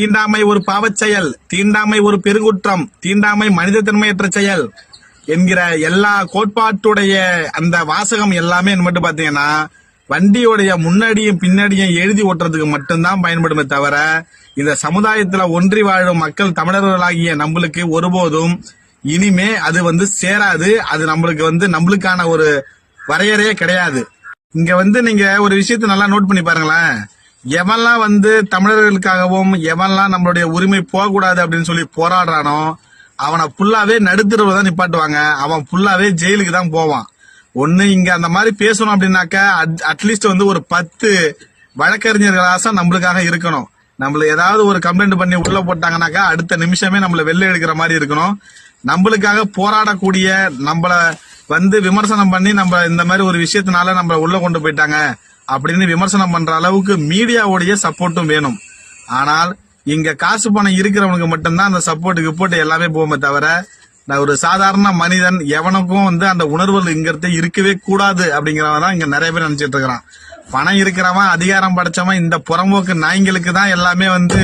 தீண்டாமை ஒரு பாவச் செயல் தீண்டாமை ஒரு பெருங்குற்றம் தீண்டாமை மனிதத்தன்மையற்ற செயல் என்கிற எல்லா கோட்பாட்டுடைய அந்த வாசகம் எல்லாமே என்ன மட்டும் பாத்தீங்கன்னா வண்டியோடைய முன்னாடியும் பின்னாடியும் எழுதி ஓட்டுறதுக்கு மட்டும்தான் பயன்படுமே தவிர இந்த சமுதாயத்துல ஒன்றி வாழும் மக்கள் தமிழர்களாகிய நம்மளுக்கு ஒருபோதும் இனிமே அது வந்து சேராது. அது நம்மளுக்கு வந்து நம்மளுக்கான ஒரு வரையறையே கிடையாது. இங்க வந்து நீங்க ஒரு விஷயத்த நல்லா நோட் பண்ணி பாருங்களேன். எவன்லாம் வந்து தமிழர்களுக்காகவும் எவன்லாம் நம்மளுடைய உரிமை போகக்கூடாது அப்படின்னு சொல்லி போராடுறானோ அவனை ஃபுல்லாவே நடுத்தரவு தான் நிப்பாட்டுவாங்க. அவன் ஃபுல்லாவே ஜெயிலுக்கு தான் போவான். ஒண்ணு இங்க அந்த மாதிரி பேசணும் அப்படின்னாக்க அட்லீஸ்ட் வந்து ஒரு பத்து வழக்கறிஞர்களாசம் நம்மளுக்காக இருக்கணும். நம்மள ஏதாவது ஒரு கம்ப்ளைண்ட் பண்ணி உள்ள போட்டாங்கனாக்கா அடுத்த நிமிஷமே நம்மள வெளில எடுக்கிற மாதிரி இருக்கணும். நம்மளுக்காக போராடக்கூடிய நம்மள வந்து விமர்சனம் பண்ணி நம்ம இந்த மாதிரி ஒரு விஷயத்தினால நம்மள உள்ள கொண்டு போயிட்டாங்க. அப்படின்னு விமர்சனம் பண்ற அளவுக்கு மீடியாவுடைய சப்போர்ட்டும் வேணும். ஆனால் இங்க காசு பணம் இருக்கிறவனுக்கு மட்டும்தான் அந்த சப்போர்ட்டுக்கு போட்டு எல்லாமே போகுமே தவிர நான் ஒரு சாதாரண மனிதன் எவனுக்கும் வந்து அந்த உணர்வுகள் இங்கிறது இருக்கவே கூடாது அப்படிங்கிறவன் தான் இங்க நிறைய பேர் நினைச்சிட்டு இருக்கிறான். பணம் இருக்கிறவன் அதிகாரம் படைச்சவன் இந்த புறம்போக்கு நாய்களுக்கு தான் எல்லாமே வந்து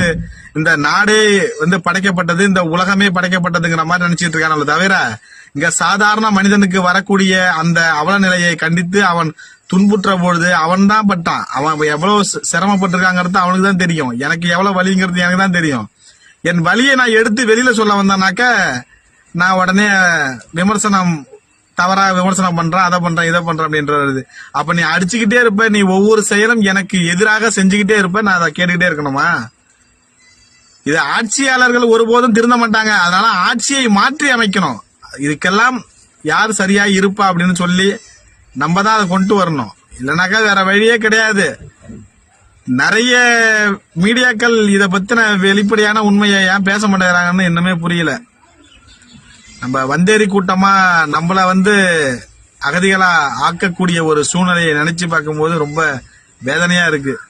இந்த நாடே வந்து படைக்கப்பட்டது இந்த உலகமே படைக்கப்பட்டதுங்கிற மாதிரி நினைச்சிட்டு இருக்கானே தவிர இங்க சாதாரண மனிதனுக்கு வரக்கூடிய அந்த அவல நிலையை கண்டித்து அவன் துன்புற்ற பொழுது அவன் தான் பட்டான். அவன் எவ்வளவு சிரமப்பட்டிருக்காங்கிறது அவனுக்கு தான் தெரியும். எனக்கு எவ்வளவு வலிங்கிறது எனக்கு தான் தெரியும். என் வழியை நான் எடுத்து வெளியில சொல்ல வந்தேனாக்க நான் உடனே விமர்சனம் தவறா விமர்சனம் பண்றேன் அதை பண்றேன் இதை பண்றேன் அப்படின்றது அப்ப நீ அடிச்சுக்கிட்டே இருப்ப நீ ஒவ்வொரு செயலும் எனக்கு எதிராக செஞ்சுக்கிட்டே இருப்ப நான் அதை கேட்டுக்கிட்டே இருக்கணுமா? இது ஆட்சியாளர்கள் ஒருபோதும் திருந்த மாட்டாங்க. அதனால ஆட்சியை மாற்றி அமைக்கணும். இதுக்கெல்லாம் யார் சரியா இருப்பா அப்படின்னு சொல்லி நம்ம தான் அதை கொண்டு வரணும். இல்லைனாக்கா வேற வழியே கிடையாது. நிறைய மீடியாக்கள் இதை பற்றின வெளிப்படையான உண்மையை ஏன் பேச மாட்டேங்கிறாங்கன்னு இன்னுமே புரியல. நம்ம வந்தேரி கூட்டமாக நம்மளை வந்து அகதிகளாக ஆக்கக்கூடிய ஒரு சூழ்நிலையை நினச்சி பார்க்கும்போது ரொம்ப வேதனையாக இருக்குது